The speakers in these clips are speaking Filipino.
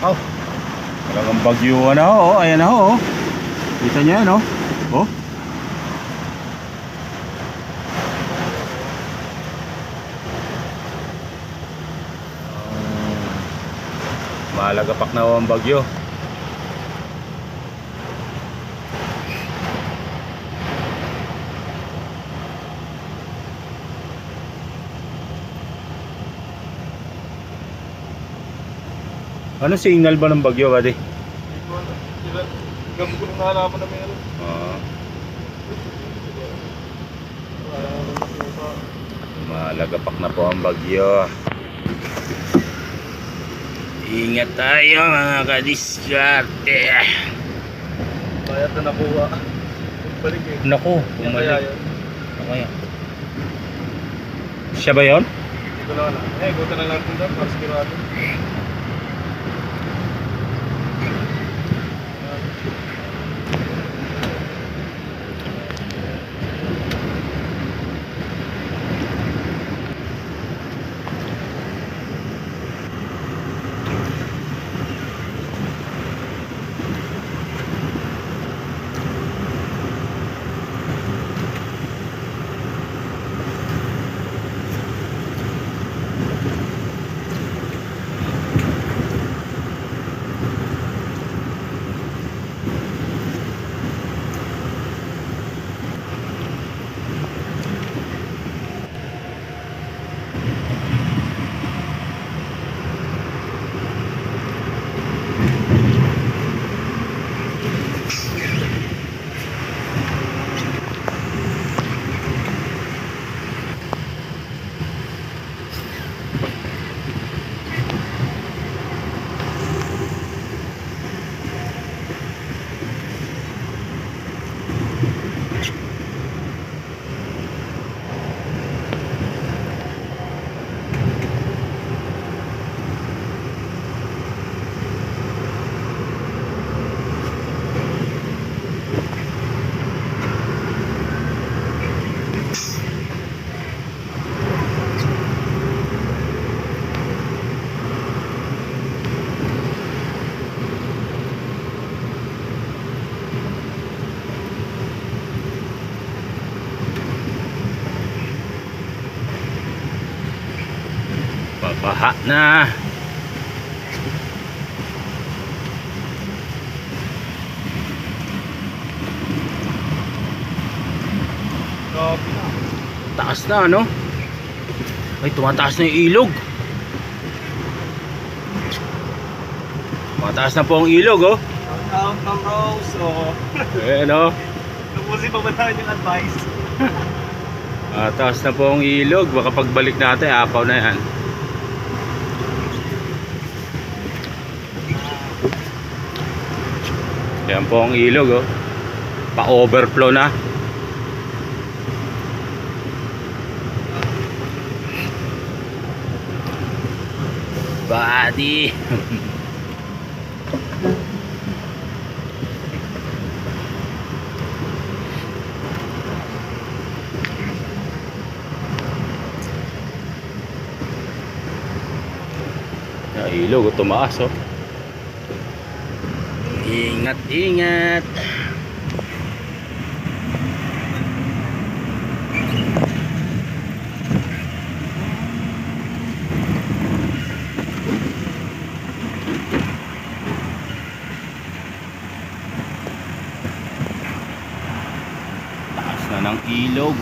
Oh. Talagang bagyo na ho. Oh. Ayan na ho. Oh. Kita niyo yan oh. Oh. Malagapak na ho ang bagyo. Ano signal ba ng bagyo, buddy? Gamit ko ng halaman na meron. Ah, malagapak na po ang bagyo. Ingat tayo mga kadiskarte. Bayad na nakuha. Balik eh. Naku, kaya bumalik. Ano yan? Siya ba yun? Ito lang na. Eh, guta na lang punta. Para sigurado. Babaha na. Taas na, ano? Ay, tumataas na yung ilog. Tumataas na po ang ilog, oh. Down from Rose. Oh. Ayan, oh. Napusin pa ba tayo yung advice? Ah, taas na po ang ilog. Baka pagbalik natin, apaw na yan. Yan po ang ilog, oh. Pa-overflow na. Buddy. Na ilog, oh, tumaas, oh. Ingat, ingat. Taas na ng ilog.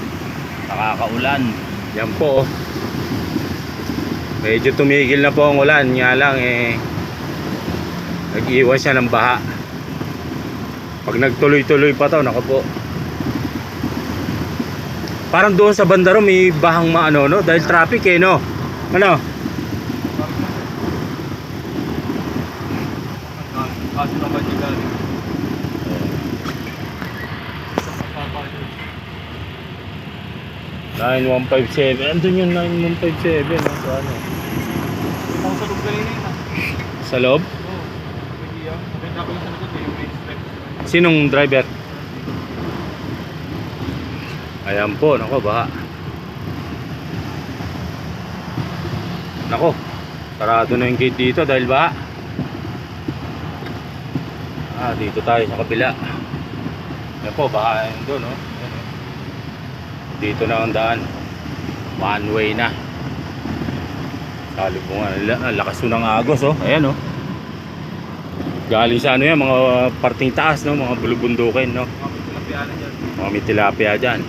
Nakakaulan. Yan po, oh. Medyo tumigil na po ang ulan. Nga lang, eh, nag-iwan siya ng baha. Pag nagtuloy-tuloy pa to, nako po. Parang doon sa bandaro may bahang maano no dahil traffic eh no. Ano? Kasi naman yung galing. Sa kapapa yun. 9157. Andun yung 9157 no? Sa ano? Ako sa loob kanina yun ah. Sa loob? Oo. Nag-iya. Nakita ko yung sa likod eh, yung race track. Sinong driver? Ayan po, nako baha. Nako, sarado na yung gate dito dahil baha. Ah, dito tayo sa kabila. Yan po, baka yun doon, oh. Yan, oh. Dito na ang daan. One way na. Salubungan. Lakas ng agos, oh. Ayan, oh. Galing sa ano yan, mga parting taas, no? Mga bulubundukin, no? Mga pagkulapianan dyan. Mga may tilapia dyan.